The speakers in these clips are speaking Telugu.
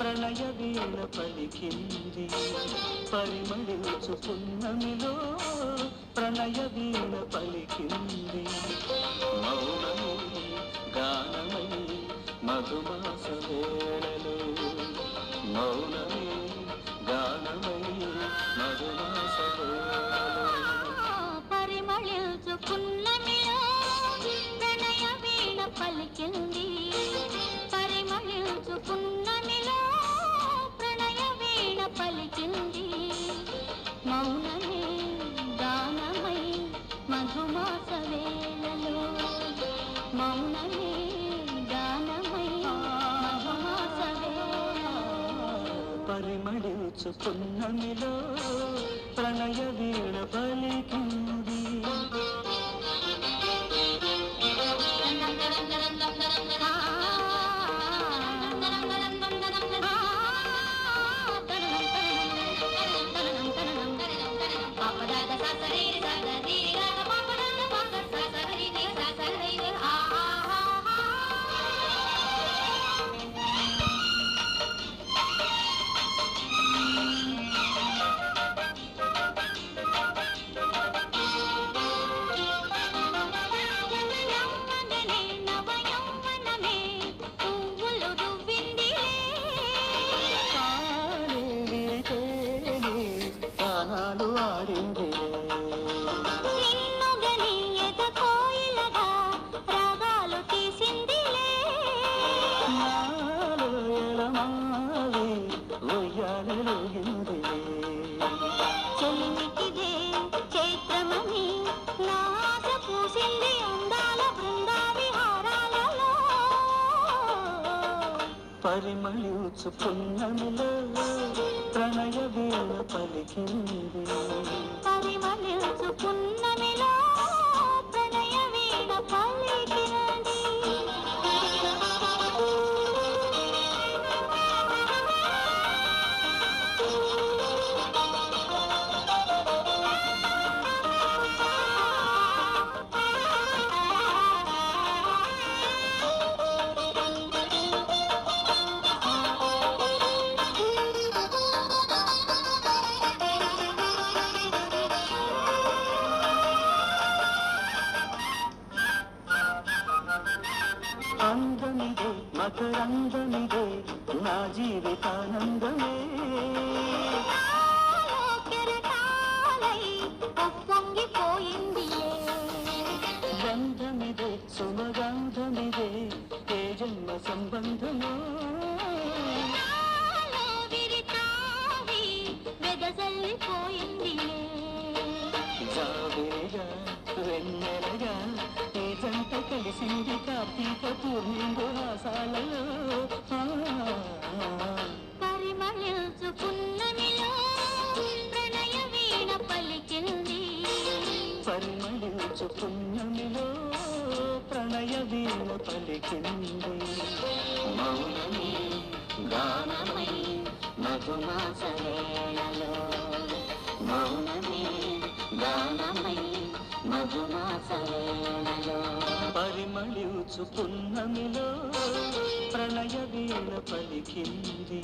ప్రళయ వీణ పలికింది. పరిమళించు పున్నమిలో ప్రణయ వీణ పలికింది. మౌనము గానమై మధుమాస వేళలో మౌనము మౌనమే గానమై మధుమాస పరిమళించు పున్నమిలో ప్రణయ వీణ పలికింది ఉయ్యాలలుగింది చెల్లికిదే చైత్రమని నాట పూసింది అందాల బృందా విహారాలలో పరిమళించు పున్నమిలో ప్రణయ వీణ పలికింది. పరిమళించు మకరందమిదే నా జీవితానందమే నాలో కెరటాలై ఉప్పొంగిపోయిందిలే. బంధమిదే సుమగంధమిదే ఏ జన్మ సంబంధమో నాలో విరితావి వెదజల్లిపోయిందిలే. జావేగా వెన్నెలగా ఈ జంట కలిసింది కార్తీక పూర్ణింగు హాసాలలో ఆ, పరిమళించు పున్నమిలో ప్రణయ వీణ పలికింది. పరిమళించు పున్నమిలో ప్రణయ వీణ పలికింది. మౌనమే గానమై మధుమాస వేళలో. మౌనమే వేళలో పరిమళించు పున్నమిలో ప్రణయ వీణ పలికింది.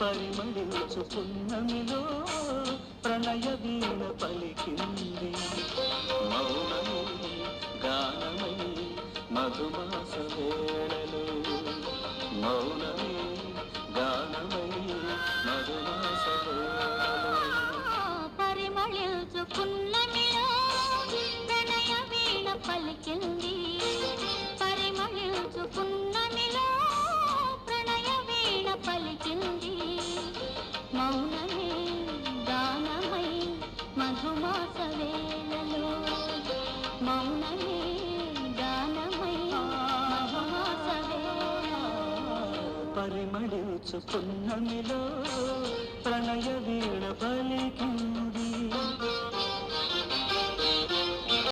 పరిమళించు పున్నమిలో ప్రణయ వీణ పలికింది. మౌనమే గానమై మధుమాసం చెంది పరిమళించు పున్నమిలో ప్రణయ వీణ పలికింది. మౌనమే దానమై మధుమాస వేళలో. మౌనమే దానమై మధుమాస వేళలో. పరిమళించు పున్నమిలో ప్రణయ వీణ పలికింది.